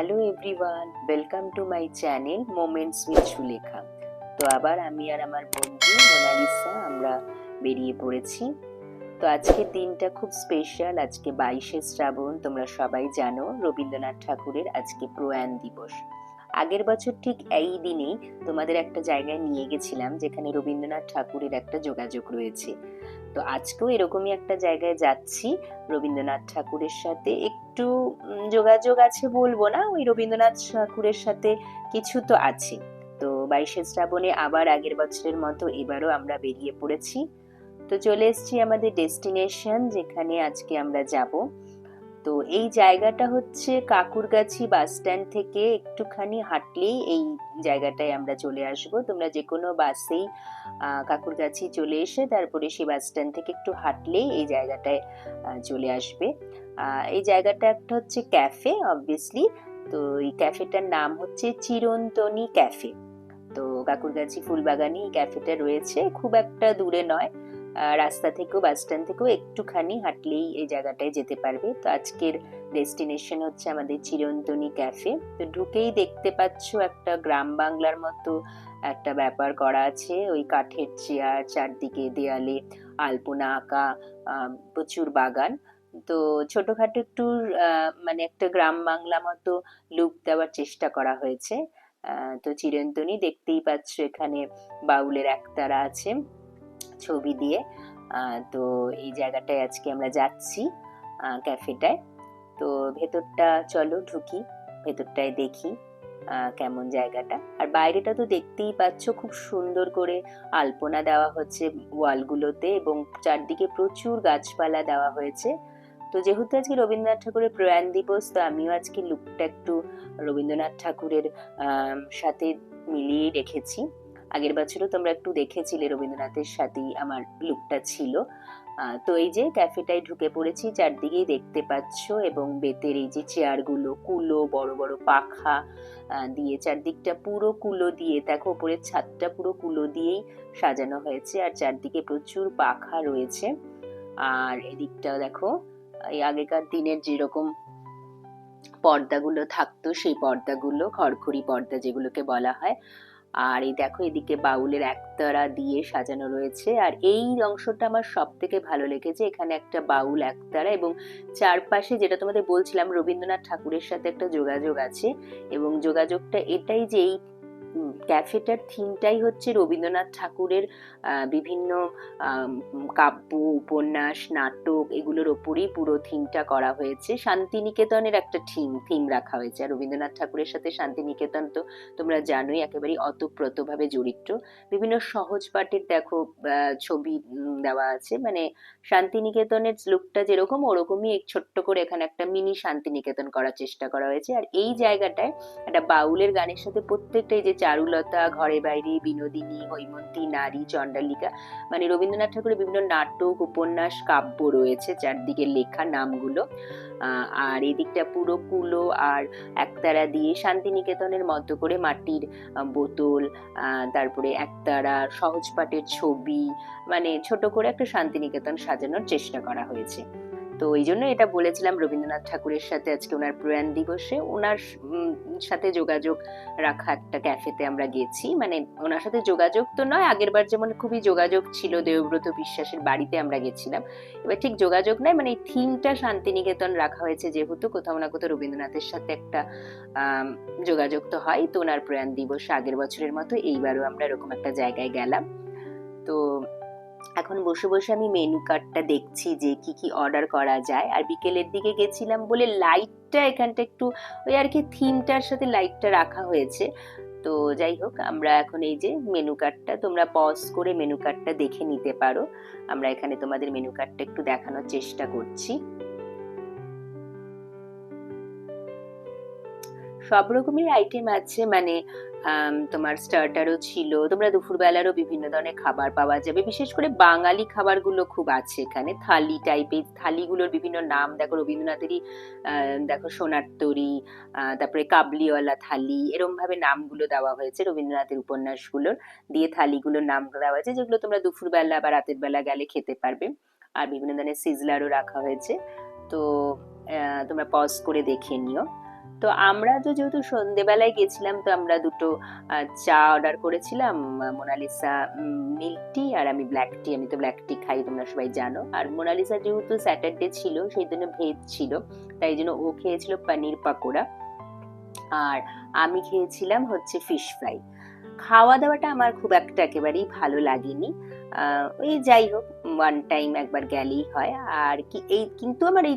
Hello everyone, welcome to my channel moments with Sulekha. তো আবার আমি আর আমার বন্ধু মোনালিসা আমরা বেরিয়ে পড়েছি। তো আজকের দিনটা খুব স্পেশাল আজকে বাইশে শ্রাবণ, তোমরা সবাই জানো, রবীন্দ্রনাথ ঠাকুরের আজকে প্রয়াণ দিবস। আগের বছর ঠিক এই দিনেই তোমাদের একটা জায়গায় নিয়ে গেছিলাম, যেখানে রবীন্দ্রনাথ ঠাকুরের একটা যোগাযোগ রয়েছে। তো আজকেও এরকমই একটা জায়গায় যাচ্ছি, রবীন্দ্রনাথ ঠাকুরের সাথে একটু যোগাযোগ আছে বলব না, ওই রবীন্দ্রনাথ ঠাকুরের সাথে কিছু তো আছে। তো বাইশে শ্রাবণে আবার আগের বছরের মতো এবারও আমরা বেরিয়ে পড়েছি। তো চলে এসছি আমাদের ডেস্টিনেশন, যেখানে আজকে আমরা যাব। তো এই জায়গাটা হচ্ছে কাকুরগাছি বাস স্ট্যান্ড থেকে একটুখানি হাঁটলেই এই জায়গাটায় আমরা চলে আসব। তোমরা যে কোনো বাসেই কাকুরগাছি চলে এসে তারপরে সেই বাস স্ট্যান্ড থেকে একটু হাঁটলেই এই জায়গাটায় চলে আসবে। এই জায়গাটা একটা হচ্ছে ক্যাফে, অবভিয়াসলি। তো এই ক্যাফেটার নাম হচ্ছে চিরন্তনী ক্যাফে। তো কাকুরগাছি ফুলবাগানে ক্যাফেটা রয়েছে। খুব একটা দূরে নয়। রাস্তা থেকেও বাস স্ট্যান্ড থেকেও একটুখানি হাঁটলেই এই জায়গাটায় যেতে পারবে। তো আজকের ডেস্টিনেশন হচ্ছে আমাদের চিরন্তনী ক্যাফে তো ঢুকেই দেখতে পাচ্ছ একটা গ্রাম বাংলার মতো একটা ব্যাপার করা আছে। ওই কাঠের চেয়ার, চারদিকে দেয়ালে আলপনা আঁকা প্রচুর বাগান। তো ছোটখাটো একটু মানে একটা গ্রাম বাংলা মতো লুক দেওয়ার চেষ্টা করা হয়েছে। তো চিরন্তনী দেখতেই পাচ্ছ এখানে বাউলের একতারা আছে। ছবি দিয়ে। তো এই জায়গাটায় আজকে আমরা যাচ্ছি ক্যাফেটায়। তো ভেতরটা চলো ঢুকি, ভেতরটায় দেখি কেমন জায়গাটা। আর বাইরেটা তো দেখতেই পাচ্ছ খুব সুন্দর করে আলপনা দেওয়া হচ্ছে ওয়ালগুলোতে এবং চারদিকে প্রচুর গাছপালা দেওয়া হয়েছে। তো যেহেতু আজকে রবীন্দ্রনাথ ঠাকুরের প্রয়াণ দিবস, তো আমিও আজকে লুকটা একটু রবীন্দ্রনাথ ঠাকুরের সাথে মিলিয়ে রেখেছি। আগের বছরও তোমরা একটু দেখেছিলে রবীন্দ্রনাথের সাথেই আমার লুকটা ছিল। তো এই যে ক্যাফেটায় ঢুকে পড়েছি, চারদিকেই দেখতে পাচ্ছ এবং বেতের এই যে চেয়ারগুলো কুলো, বড় বড় পাখা দিয়ে চারদিকটা পুরো কুলো দিয়ে, দেখো উপরের ছাদটা পুরো কুলো দিয়েই সাজানো হয়েছে আর চারদিকে প্রচুর পাখা রয়েছে। আর এদিকটা দেখো, এই আগেকার দিনের যেরকম পর্দাগুলো থাকতো, সেই পর্দাগুলো, খড়খড়ি পর্দা যেগুলোকে বলা হয় আর এই দেখো এদিকে বাউলের একতারা দিয়ে সাজানো রয়েছে। আর এই অংশটা আমার সব থেকে ভালো লেগেছে। এখানে একটা বাউল একতারা এবং চারপাশে যেটা তোমাদের বলছিলাম রবীন্দ্রনাথ ঠাকুরের সাথে একটা যোগাযোগ আছে এবং যোগাযোগটা এটাই যে এই ক্যাফেটার থিমটাই হচ্ছে রবীন্দ্রনাথ ঠাকুরের বিভিন্ন কাব্য, উপন্যাস, নাটক, এগুলোর ওপরেই পুরো থিমটা করা হয়েছে। শান্তিনিকেতনের একটা থিম থিম রাখা হয়েছে। আর রবীন্দ্রনাথ ঠাকুরের সাথে শান্তিনিকেতন তো তোমরা জানোই, একেবারেই অতপ্রতভাবে জড়িত। বিভিন্ন সহজ পাঠের দেখো ছবি দেওয়া আছে। মানে শান্তিনিকেতনের লুকটা যেরকম, ওরকমই এক ছোট্ট করে এখানে একটা মিনি শান্তিনিকেতন করার চেষ্টা করা হয়েছে। আর এই জায়গাটায় একটা বাউলের গানের সাথে প্রত্যেকটাই যে চারুলতা ঘরে বাইরে বিনোদিনী, হৈমন্তী, নারী, চণ্ডালিকা মানে রবীন্দ্রনাথ ঠাকুরের বিভিন্ন নাটক, উপন্যাস, কাব্য রয়েছে চারদিকে লেখা নামগুলো। আর এদিকটা পুরো কুলো আর একতারা দিয়ে শান্তিনিকেতনের মতো করে মাটির বোতল তারপরে একতারা সহজ পাঠের ছবি মানে ছোট করে একটা শান্তিনিকেতন সাজানোর চেষ্টা করা হয়েছে। তো এই জন্য এটা বলেছিলাম রবীন্দ্রনাথ ঠাকুরের সাথে আজকে ওনার প্রয়াণ দিবসে। ওনার সাথে যোগাযোগ রাখা একটা ক্যাফেতে আমরা গেছি। মানে ওনার সাথে যোগাযোগ তো নয় আগের বার যেমন খুবই যোগাযোগ ছিল দেবব্রত বিশ্বাসের বাড়িতে আমরা গেছিলাম। এবার ঠিক যোগাযোগ নয় মানে এই থিমটা শান্তিনিকেতন রাখা হয়েছে যেহেতু কোথাও না কোথাও রবীন্দ্রনাথের সাথে একটা যোগাযোগ তো হয়। তো ওনার প্রয়াণ দিবস আগের বছরের মতো এইবারও আমরা এরকম একটা জায়গায় গেলাম। তো এখন বসে বসে আমি মেনু কার্ডটা দেখছি যে কি কি অর্ডার করা যায়। আর বিকেলের দিকে গেছিলাম বলে লাইটটা এখানটা একটু ওই আর কি থিমটার সাথে লাইটটা রাখা হয়েছে। তো যাই হোক, আমরা এখন এই যে মেনু কার্ডটা তোমরা পজ করে মেনু কার্ডটা দেখে নিতে পারো। আমরা এখানে তোমাদের মেনু কার্ডটা একটু দেখানোর চেষ্টা করছি। সব রকমের আইটেম আছে মানে তোমার স্টার্টারও ছিল, তোমরা দুপুরবেলারও বিভিন্ন ধরনের খাবার পাওয়া যাবে। বিশেষ করে বাঙালি খাবারগুলো খুব আছে এখানে। থালি টাইপের থালিগুলোর বিভিন্ন নাম দেখো, রবীন্দ্রনাথেরই দেখো সোনার তরী তারপরে কাবলিওয়ালা থালি, এরমভাবে নামগুলো দেওয়া হয়েছে রবীন্দ্রনাথের উপন্যাসগুলোর। দিয়ে থালিগুলোর নাম দেওয়া হয়েছে, যেগুলো তোমরা দুপুরবেলা বা রাতের বেলা গেলে খেতে পারবে। আর বিভিন্ন ধরনের সিজলারও রাখা হয়েছে। তো তোমরা পজ করে দেখে নিও। তো আমরা তো যেহেতু সন্ধেবেলায় গেছিলাম, তো আমরা দুটো চা অর্ডার করেছিলাম, মোনালিসা মিল্ক টি আর আমি ব্ল্যাক টি আমি তো ব্ল্যাক টি খাই, তোমরা সবাই জানো। আর মোনালিসা যেহেতু স্যাটারডে ছিল, সেই জন্য ভেজ ছিল, তাই জন্য ও খেয়েছিল পনির পাকোড়া। আর আমি খেয়েছিলাম হচ্ছে ফিশ ফ্রাই খাওয়া দাওয়াটা আমার খুব একটা একেবারেই ভালো লাগেনি। ওই যাই হোক ওয়ান টাইম একবার গেলেই হয়। আর কি, এই কিন্তু আমার এই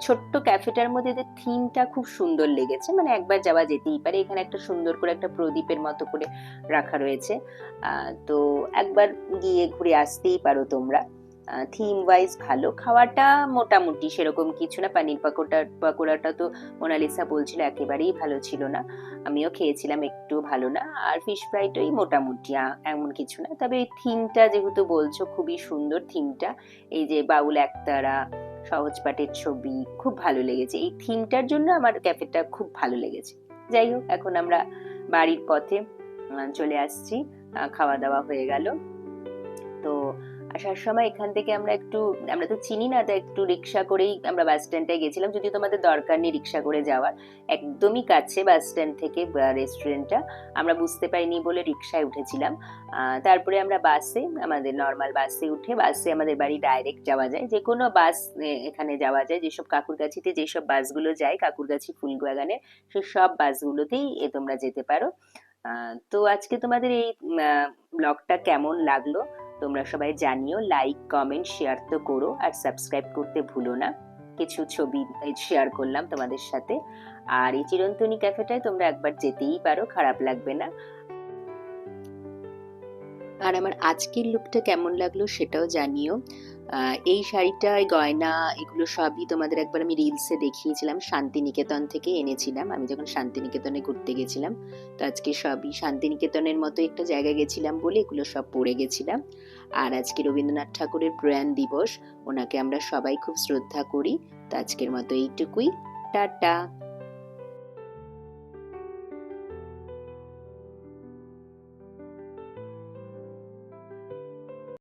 ছোট্ট ক্যাফেটার মধ্যে যে থিমটা খুব সুন্দর লেগেছে মানে একবার যাওয়া যেতেই পারে। এখানে একটা সুন্দর করে একটা প্রদীপের মতো করে রাখা রয়েছে। তো একবার গিয়ে ঘুরে আসতেই পারো তোমরা। থিম ওয়াইজ ভালো। খাওয়াটা মোটামুটি সেরকম কিছু না। পানির পাকোড়া পাকোড়াটা তো মোনালিসা বলছিল, একেবারেই ভালো ছিল না। আমিও খেয়েছিলাম, একটু ভালো না। আর ফিশ ফ্রাইটাই মোটামুটি এমন কিছু না। তবে এই থিমটা যেহেতু বলছো, খুবই সুন্দর থিমটা। এই যে বাউল একতারা সহজ পাঠের ছবি, খুব ভালো লেগেছে। এই থিমটার জন্য আমার ক্যাফেটা খুব ভালো লেগেছে। যাই হোক, এখন আমরা বাড়ির পথে চলে আসছি। খাওয়া দাওয়া হয়ে গেল। আসার সময় এখান থেকে আমরা একটু, আমরা তো চিনি না তাই একটু রিক্সা করেই আমরা বাস স্ট্যান্ডে গেছিলাম। যদি তোমাদের দরকার নেই রিক্সা করে যাওয়ার, একদমই কাছে বাস স্ট্যান্ড থেকে রেস্টুরেন্টটা আমরা বুঝতে পারিনি বলে রিক্সায় উঠেছিলাম। তারপরে আমরা বাসে আমাদের নর্মাল বাসে উঠে বাসে আমাদের বাড়ি ডাইরেক্ট যাওয়া যায়। যে কোনো বাস এখানে যাওয়া যায়। যেসব কাকুরগাছিতে যেসব বাসগুলো যায়, কাকুরগাছি ফুলবাগানের সে সব বাসগুলোতেই এ তোমরা যেতে পারো। তো আজকে তোমাদের এই ব্লগটা কেমন লাগল? তোমরা সবাই জানিও লাইক কমেন্ট শেয়ার তো করো আর সাবস্ক্রাইব করতে ভুলো না। কিছু ছবি শেয়ার করলাম তোমাদের সাথে। আর এই চিরন্তনী ক্যাফেটায় তোমরা একবার যেতেই পারো, খারাপ লাগবে না। আর আমার আজকের লুকটা কেমন লাগল সেটাও জানিও। এই শাড়িটা গয়না, এগুলো সবই তোমাদের একবার আমি রিলসে দেখিয়েছিলাম, শান্তিনিকেতন থেকে এনেছিলাম। আমি যখন শান্তিনিকেতনে ঘুরতে গেছিলাম, তো আজকে সবই শান্তিনিকেতনের মতো একটা জায়গায় গেছিলাম বলে এগুলো সব পরে গেছিলাম। আর আজকে রবীন্দ্রনাথ ঠাকুরের প্রয়াণ দিবস, ওনাকে আমরা সবাই খুব শ্রদ্ধা করি। তো আজকের মতো এইটুকুই। টাটা!